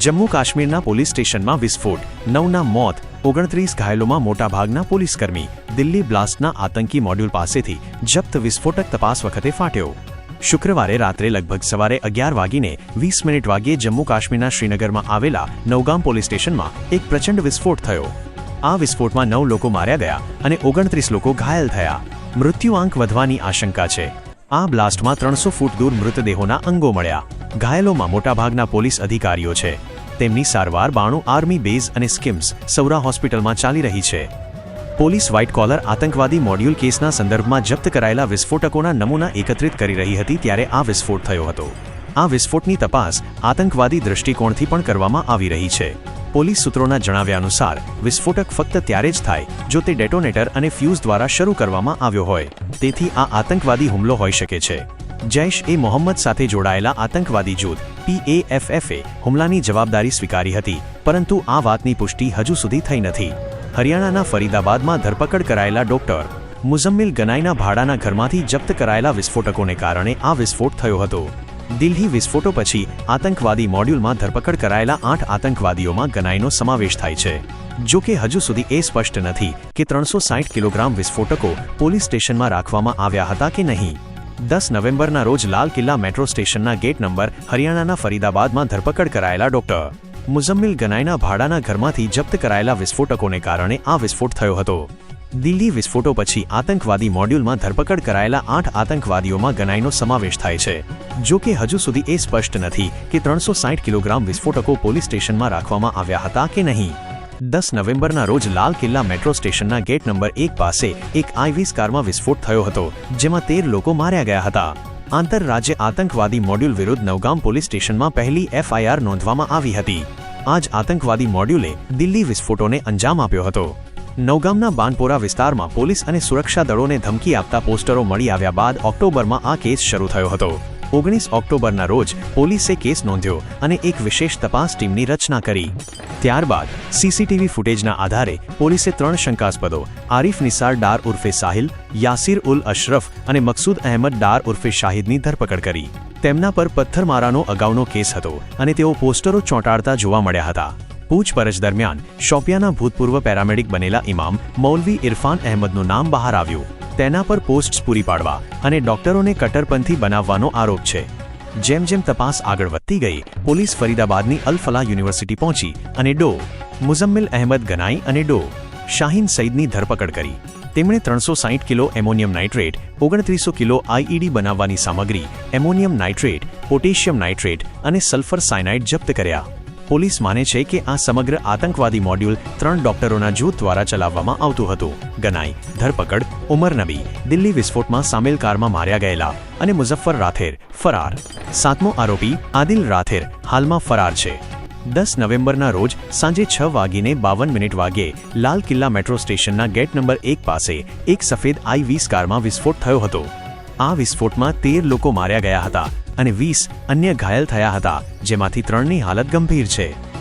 જમ્મુ કાશ્મીરના પોલીસ સ્ટેશનમાં વિસ્ફોટ. નવના મોત. ઓગણત્રીસ ઘાયલોમાં મોટાભાગના પોલીસકર્મી. દિલ્હી બ્લાસ્ટના આતંકી મોડ્યુલ પાસેથી જપ્ત વિસ્ફોટક તપાસ વખતે ફાટ્યો. શુક્રવારે રાત્રે લગભગ સવારે અગિયાર વાગીને વીસ મિનિટ વાગ્યે જમ્મુ કાશ્મીરના શ્રીનગરમાં આવેલા નવગામ પોલીસ સ્ટેશનમાં એક પ્રચંડ વિસ્ફોટ થયો. આ વિસ્ફોટમાં નવ લોકો માર્યા ગયા અને ઓગણત્રીસ લોકો ઘાયલ થયા. મૃત્યુઆંક વધવાની આશંકા છે. આ બ્લાસ્ટમાં ત્રણસો ફૂટ દૂર મૃતદેહોના અંગો મળ્યા. ઘાયલોમાં મોટાભાગના પોલીસ અધિકારીઓ છે. તેમની સારવાર બાણું આર્મી બેઝ અને સ્કિમ્સ સૌરા હોસ્પિટલમાં ચાલી રહી છે. પોલીસ વ્હાઇટ કોલર આતંકવાદી મોડ્યુલ કેસના સંદર્ભમાં જપ્ત કરાયેલા વિસ્ફોટકોના નમૂના એકત્રિત કરી રહી હતી ત્યારે આ વિસ્ફોટ થયો હતો. આ વિસ્ફોટની તપાસ આતંકવાદી દૃષ્ટિકોણથી પણ કરવામાં આવી રહી છે. પોલીસ સૂત્રોના જણાવ્યા અનુસાર, વિસ્ફોટક ફક્ત ત્યારે જ થાય જો તે ડેટોનેટર અને ફ્યુઝ દ્વારા શરૂ કરવામાં આવ્યો હોય. તેથી આ આતંકવાદી હુમલો હોઈ શકે છે. જૈશ એ મોહમ્મદ સાથે જોડાયેલા આતંકવાદી જૂથ, પીએએફએફએ, હુમલાની જવાબદારી સ્વીકારી હતી, પરંતુ આ વાતની પુષ્ટિ હજુ સુધી થઈ નથી. હરિયાણાના ફરીદાબાદમાં ધરપકડ કરાયેલા ડોક્ટર મુઝમ્મિલ ગનાઈના ભાડાના ઘરમાંથી જપ્ત કરાયેલા વિસ્ફોટકોને કારણે આ વિસ્ફોટ થયો હતો. દિલ્હી વિસ્ફોટો પછી આતંકવાદી મોડ્યુલમાં ધરપકડ કરાયેલા આઠ આતંકવાદીઓમાં ગનાઈનો સમાવેશ થાય છે. જો કે હજુ સુધી એ સ્પષ્ટ નથી કે ત્રણસો કિલોગ્રામ વિસ્ફોટકો પોલીસ સ્ટેશનમાં રાખવામાં આવ્યા હતા કે નહીં. દસ નવેમ્બરના રોજ લાલ કિલ્લા મેટ્રો સ્ટેશનના ગેટ નંબર હરિયાણાના ફરીદાબાદમાં ધરપકડ કરાયેલા ડોક્ટર. મુઝમ્મિલ ગનાઈના ભાડાના ઘરમાંથી જપ્ત કરાયેલા વિસ્ફોટકોને કારણે આ વિસ્ફોટ થયો હતો. દિલ્હી વિસ્ફોટો પછી આતંકવાદી મોડ્યુલમાં ધરપકડ કરાયેલા આઠ આતંકવાદીઓમાં ગનાઈનો સમાવેશ થાય છે. જો કે હજુ સુધી એ સ્પષ્ટ નથી કે ત્રણસો કિલોગ્રામ વિસ્ફોટકો પોલીસ સ્ટેશનમાં રાખવામાં આવ્યા હતા કે નહીં. દસ નવેમ્બરના રોજ લાલ કિલ્લા મેટ્રો સ્ટેશનના ગેટ નંબર એક પાસે એક આઈવીસ કારમાં વિસ્ફોટ થયો હતો, જેમાં તેર લોકો માર્યા ગયા હતા. આંતરરાજ્ય આતંકવાદી મોડ્યુલ વિરુદ્ધ નવગામ પોલીસ સ્ટેશનમાં પહેલી એફઆઈઆર નોંધવામાં આવી હતી. આ જ આતંકવાદી મોડ્યુલે દિલ્હી વિસ્ફોટોને અંજામ આપ્યો હતો. નવગામના બાનપોરા વિસ્તારમાં પોલીસ અને સુરક્ષા દળોને ધમકી આપતા પોસ્ટરો મળી આવ્યા બાદ ઓક્ટોબરમાં આ કેસ શરૂ થયો હતો. ઓગણીસ ઓક્ટોબરના રોજ પોલીસે કેસ નોંધ્યો અને એક વિશેષ તપાસ ટીમની રચના કરી. ત્યારબાદ સીસીટીવી ફૂટેજના આધારે પોલીસે ત્રણ શંકાસ્પદો, આરિફ નિસાર ડાર ઉર્ફે સાહિલ, યાસિર ઉલ અશરફ અને મકસૂદ અહેમદ ડાર ઉર્ફે શાહિદની ધરપકડ કરી. તેમના પર પથ્થરમારાનો અગાઉનો કેસ હતો અને તેઓ પોસ્ટરો ચોંટાડતા જોવા મળ્યા હતા. પૂછપરછ દરમિયાન શોપિયાના ભૂતપૂર્વ પેરામેડિક બનેલા ઇમામ મૌલવી ઇરફાન અહેમદનું નામ બહાર આવ્યું. તેના પર પોસ્ટ્સ પૂરી પાડવા અને ડોક્ટરોને કટ્ટરપંથી બનાવવાનો આરોપ છે. જેમ જેમ તપાસ આગળ વધતી ગઈ, પોલીસ ફરીદાબાદની અલફલા યુનિવર્સિટી પહોંચી અને ડો. મુઝમ્મિલ અહેમદ ગનાઈ અને ડો. શાહીન સઈદની ધરપકડ કરી. તેમણે ત્રણસો સાહીઠ કિલો એમોનિયમ નાઇટ્રેટ, ઓગણત્રીસો કિલો આઈઈડી બનાવવાની સામગ્રી, એમોનિયમ નાઇટ્રેટ, પોટેશિયમ નાઇટ્રેટ અને સલ્ફર સાયનાઇડ જપ્ત કર્યા. પોલીસ માને છે કે આ સમગ્ર આતંકવાદી મોડ્યુલ ત્રણ ડોક્ટરોના જૂથ દ્વારા ચલાવવામાં આવતું હતું. ગનાઈ, ધરપકડ, ઉમર નબી, દિલ્હી વિસ્ફોટમાં સામેલ કારમાં માર્યા ગયેલા અને મુઝફ્ફર રાથેર, ફરાર. સાતમો આરોપી, આદિલ રાથેર, હાલમાં ફરાર છે. દસ નવેમ્બરના રોજ સાંજે છ વાગીને બાવન મિનિટ વાગ્યે લાલ કિલ્લા મેટ્રો સ્ટેશનના ગેટ નંબર એક પાસે એક સફેદ આઈ વીસ કારમાં વિસ્ફોટ થયો હતો. આ વિસ્ફોટમાં તેર લોકો માર્યા ગયા હતા. અને વીસ અન્ય ઘાયલ થયા હતા જેમાંથી ત્રણની હાલત ગંભીર છે.